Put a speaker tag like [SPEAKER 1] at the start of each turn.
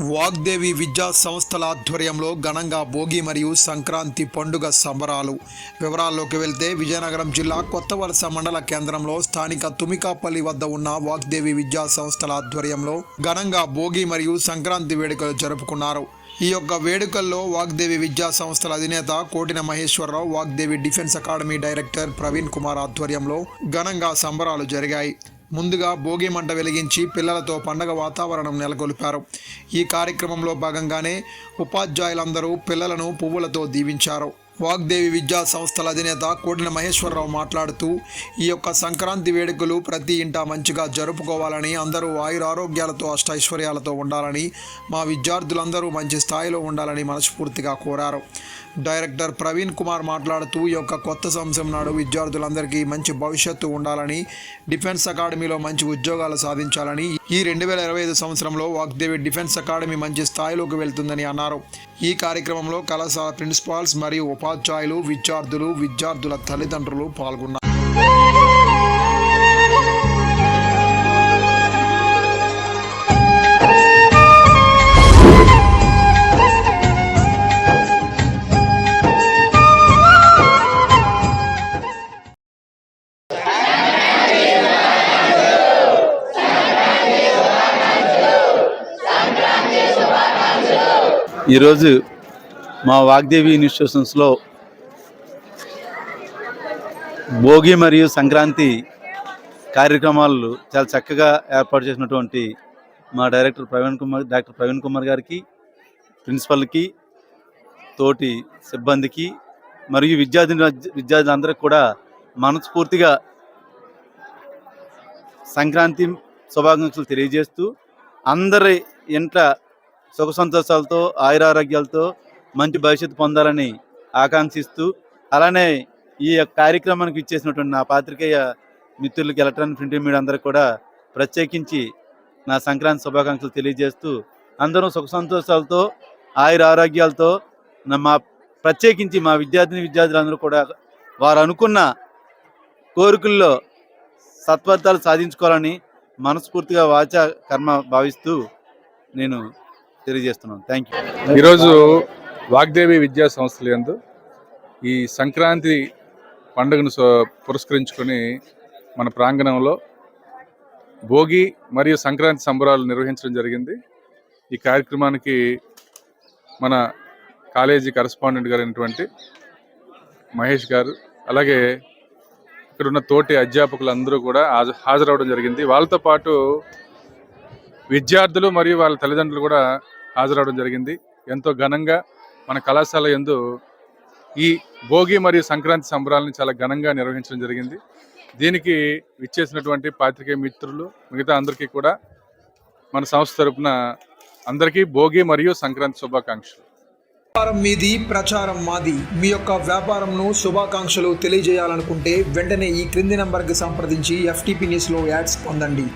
[SPEAKER 1] వాగ్దేవి విద్యా సంస్థల ఆధ్వర్యంలో ఘనంగా భోగి మరియు సంక్రాంతి పండుగ సంబరాలు. వివరాల్లోకి వెళ్తే విజయనగరం జిల్లా కొత్త వలస మండల కేంద్రంలో స్థానిక తుమికాపల్లి వద్ద ఉన్న వాగ్దేవి విద్యా సంస్థల ఆధ్వర్యంలో ఘనంగా భోగి మరియు సంక్రాంతి వేడుకలు జరుపుకున్నారు. ఈ యొక్క వేడుకల్లో వాగ్దేవి విద్యా సంస్థల అధినేత Kotina Maheswararao Vagdevi defence academy director Praveen Kumar ఆధ్వర్యంలో ఘనంగా సంబరాలు జరిగాయి. ముందుగా భోగి మంట వెలిగించి పిల్లలతో పండగ వాతావరణం నెలకొల్పారు. ఈ కార్యక్రమంలో భాగంగానే ఉపాధ్యాయులందరూ పిల్లలను పువ్వులతో దీవించారు. వాగ్దేవి విద్యా సంస్థల అధినేత కోడిన మహేశ్వరరావు మాట్లాడుతూ ఈ యొక్క సంక్రాంతి వేడుకలు ప్రతి ఇంట మంచిగా జరుపుకోవాలని అందరూ ఆయురారోగ్యాలతో అష్టైశ్వర్యాలతో ఉండాలని మా విద్యార్థులందరూ మంచి స్థాయిలో ఉండాలని మనస్ఫూర్తిగా కోరారు. డైరెక్టర్ ప్రవీణ్ కుమార్ మాట్లాడుతూ ఈ యొక్క కొత్త సంవత్సరం నాడు విద్యార్థులందరికీ మంచి భవిష్యత్తు ఉండాలని డిఫెన్స్ అకాడమీలో మంచి ఉద్యోగాలు సాధించాలని ఈ రెండు వేల ఇరవై ఐదు సంవత్సరంలో వాగ్దేవి డిఫెన్స్ అకాడమీ మంచి స్థాయిలోకి వెళ్తుందని అన్నారు. ఈ కార్యక్రమంలో కళాశాల ప్రిన్సిపాల్స్ మరియు ఉపాధ్యాయులు విద్యార్థులు విద్యార్థుల తల్లిదండ్రులు పాల్గొన్నారు.
[SPEAKER 2] ఈరోజు మా వాగ్దేవి ఇన్స్టిట్యూషన్స్లో భోగి మరియు సంక్రాంతి కార్యక్రమాలు చాలా చక్కగా ఏర్పాటు చేసినటువంటి మా డైరెక్టర్ ప్రవీణ్ కుమార్ డాక్టర్ ప్రవీణ్ కుమార్ గారికి ప్రిన్సిపల్కి తోటి సిబ్బందికి మరియు విద్యార్థి విద్యార్థులందరికీ కూడా మనస్ఫూర్తిగా సంక్రాంతి శుభాకాంక్షలు తెలియజేస్తూ అందరి ఇంట్ల సుఖ సంతోషాలతో ఆయురారోగ్యాలతో మంచి భవిష్యత్తు పొందాలని ఆకాంక్షిస్తూ అలానే ఈ యొక్క కార్యక్రమానికి ఇచ్చేసినటువంటి నా పాత్రికేయ మిత్రులకి ఎలక్ట్రానిక్ ప్రింట్ మీడియా అందరికి కూడా ప్రత్యేకించి నా సంక్రాంతి శుభాకాంక్షలు తెలియజేస్తూ అందరం సుఖ సంతోషాలతో ఆయుర ఆరోగ్యాలతో మా ప్రత్యేకించి మా విద్యార్థిని విద్యార్థులందరూ కూడా వారు అనుకున్న కోరికల్లో సత్ఫలితాలు సాధించుకోవాలని మనస్ఫూర్తిగా వాచ కర్మ భావిస్తూ నేను తెలియజేస్తున్నాను. థ్యాంక్ యూ
[SPEAKER 3] ఈరోజు వాగ్దేవి విద్యా సంస్థల యందు ఈ సంక్రాంతి పండుగను పురస్కరించుకొని మన ప్రాంగణంలో భోగి మరియు సంక్రాంతి సంబరాలు నిర్వహించడం జరిగింది. ఈ కార్యక్రమానికి మన కాలేజీ కరస్పాండెంట్ గారైనటువంటి మహేష్ గారు అలాగే ఇక్కడ ఉన్న తోటి అధ్యాపకులు అందరూ కూడా హాజరవడం జరిగింది. వాళ్ళతో పాటు విద్యార్థులు మరియు వాళ్ళ తల్లిదండ్రులు కూడా హాజరవడం జరిగింది. ఎంతో ఘనంగా మన కళాశాల యందు ఈ భోగి మరియు సంక్రాంతి సంబరాలను చాలా ఘనంగా నిర్వహించడం జరిగింది. దీనికి ఇచ్చేసినటువంటి పాత్రికేయ మిత్రులు మిగతా అందరికీ కూడా మన సంస్థ తరపున అందరికీ భోగి మరియు సంక్రాంతి శుభాకాంక్షలు.
[SPEAKER 1] వ్యాపారం మీది ప్రచారం మాది. మీ యొక్క వ్యాపారంను శుభాకాంక్షలు తెలియజేయాలనుకుంటే వెంటనే ఈ క్రింది నంబర్కి సంప్రదించి ఎఫ్టీపీ న్యూస్లో యాడ్స్ పొందండి.